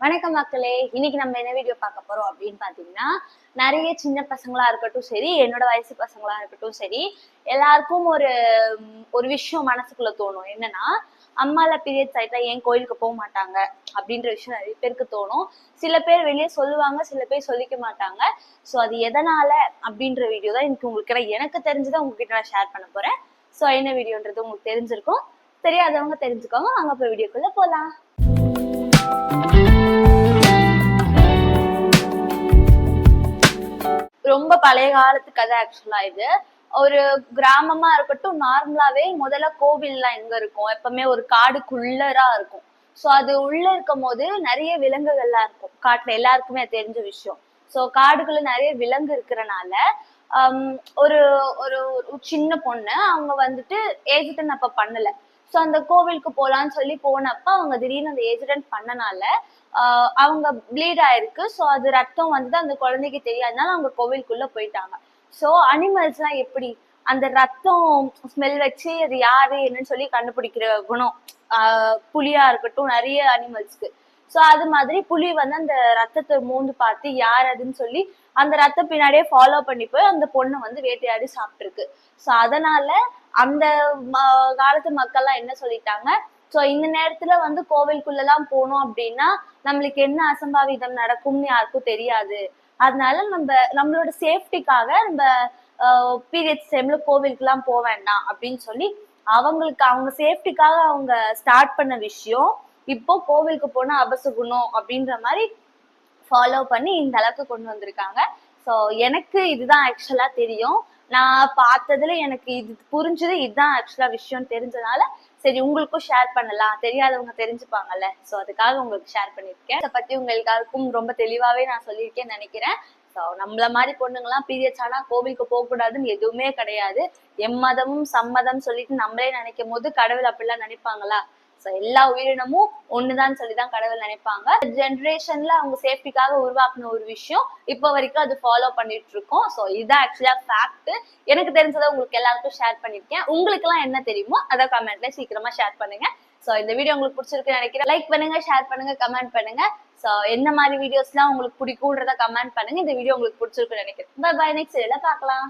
வணக்கம் மக்களே. இன்னைக்கு நம்ம என்ன வீடியோ பார்க்க போறோம் அப்படின்னு பாத்தீங்கன்னா நிறைய சின்ன பசங்களா இருக்கட்டும் சரி என்னோட வயசு பசங்களா இருக்கட்டும் சரி எல்லாருக்கும் ஒரு ஒரு விஷயம் மனசுக்குள்ள தோணும். என்னன்னா அம்மால பீரியட்ஸ் ஆயிட்டா ஏன் கோயிலுக்கு போக மாட்டாங்க அப்படின்ற விஷயம் நிறைய பேருக்கு தோணும். சில பேர் வெளியே சொல்லுவாங்க சில பேர் சொல்லிக்க மாட்டாங்க. ஸோ அது எதனால அப்படின்ற வீடியோ தான் எனக்கு உங்களுக்கு எனக்கு தெரிஞ்சதை உங்ககிட்ட நான் ஷேர் பண்ண போறேன். ஸோ என்ன வீடியோன்றது உங்களுக்கு தெரிஞ்சிருக்கும். தெரியாதவங்க தெரிஞ்சுக்கோங்க. அங்க போய் வீடியோக்குள்ள போலாம். ரொம்ப பழைய காலத்து கதை ஆக்சுவலா இது. ஒரு கிராமமா இருக்கட்டும் நார்மலாவே முதல்ல கோவில்லாம் எங்க இருக்கும்? எப்பவுமே ஒரு காடுக்குள்ளரா இருக்கும். சோ அது உள்ள இருக்கும் போது நிறைய விலங்குகள்லாம் இருக்கும். காட்டுல எல்லாருக்குமே அது தெரிஞ்ச விஷயம். சோ காடுக்குள்ள நிறைய விலங்கு இருக்கிறனால ஒரு ஒரு ஒரு சின்ன பொண்ணு அவங்க வந்துட்டு ஏஜிட்டன் அப்ப பண்ணல. ஸோ அந்த கோவிலுக்கு போகலான்னு சொல்லி போனப்ப அவங்க திடீர்னு அந்த ஏஜிடென்ட் பண்ணனால அவங்க ப்ளீட் ஆயிருக்கு. ஸோ அது ரத்தம் வந்து அந்த குழந்தைக்கு தெரியாதனால அவங்க கோவிலுக்குள்ள போயிட்டாங்க. ஸோ அனிமல்ஸ்லாம் எப்படி? அந்த ரத்தம் ஸ்மெல் வச்சு அது யாரு என்னன்னு சொல்லி கண்டுபிடிக்கிற குணம் புலியா இருக்கட்டும் நிறைய அனிமல்ஸ்க்கு ஸோ அது மாதிரி புலி வந்து அந்த ரத்தத்தை மூந்து பார்த்து யார் அதுன்னு சொல்லி அந்த ரத்த பின்னாடியே ஃபாலோ பண்ணி போய் அந்த பொண்ணை வந்து வேட்டையாடி சாப்பிட்டுருக்கு. ஸோ அதனால அந்த ம- காலத்து மக்கள்லாம் என்ன சொல்லிட்டாங்க? ஸோ இந்த நேரத்துல வந்து கோவிலுக்குள்ளலாம் போனோம் அப்படின்னா நம்மளுக்கு என்ன அசம்பாவிதம் நடக்கும்னு யாருக்கும் தெரியாது. அதனால நம்ம நம்மளோட சேஃப்டிக்காக நம்ம பீரியட்ஸ் டைம்ல கோவிலுக்குலாம் போக வேண்டாம் அப்படின்னு சொல்லி அவங்களுக்கு அவங்க சேஃப்டிக்காக அவங்க ஸ்டார்ட் பண்ண விஷயம் இப்போ கோவிலுக்கு போனா அபசகுணம் அப்படின்ற மாதிரி ஃபாலோ பண்ணி இந்த அளவுக்கு கொண்டு வந்திருக்காங்க. ஸோ எனக்கு இதுதான் ஆக்சுவலா தெரியும். நான் பார்த்ததுல எனக்கு இது புரிஞ்சது இதுதான் ஆக்சுவலா விஷயம் தெரிஞ்சதுனால சரி உங்களுக்கும் ஷேர் பண்ணலாம். தெரியாதவங்க தெரிஞ்சுப்பாங்கல்ல. ஸோ அதுக்காக உங்களுக்கு ஷேர் பண்ணியிருக்கேன். இதை பத்தி உங்க எல்லாருக்கும் ரொம்ப தெளிவாவே நான் சொல்லியிருக்கேன்னு நினைக்கிறேன். ஸோ நம்மள மாதிரி பொண்ணுங்கலாம் பீரியட்ஸ் கோவிலுக்கு போகக்கூடாதுன்னு எதுவுமே கிடையாது. எம்மதமும் சம்மதம் சொல்லிட்டு நம்மளே நினைக்கும் போது கடவுள் அப்படிலாம் நினைப்பாங்களா? எல்லா உயிரினமும் ஒண்ணுதான் சொல்லி தான் கடவுள் நினைப்பாங்க. ஜென்ரேஷன்ல அவங்க சேஃப்டிக்காக உருவாக்குன ஒரு விஷயம் இப்போ வரைக்கும் அது ஃபாலோ பண்ணிட்டு இருக்கோம் ஸோ இதுதான் ஆக்சுவலா ஃபேக்ட் எனக்கு தெரிஞ்சதை உங்களுக்கு எல்லாருக்கும் ஷேர் பண்ணிருக்கேன். உங்களுக்கு எல்லாம் என்ன தெரியுமோ அதை கமெண்ட்ல சீக்கிரமா ஷேர் பண்ணுங்க. ஸோ இந்த வீடியோ உங்களுக்கு பிடிச்சிருக்குன்னு நினைக்கிறேன். லைக் பண்ணுங்க ஷேர் பண்ணுங்க கமெண்ட் பண்ணுங்க. ஸோ என்ன மாதிரி வீடியோஸ்லாம் உங்களுக்கு பிடிக்கும்ன்றத கமெண்ட் பண்ணுங்க. இந்த வீடியோ உங்களுக்கு பிடிச்சிருக்குன்னு நினைக்கிறேன். பை பை நெக்ஸ்ட் எல்லாம் பார்க்கலாம்.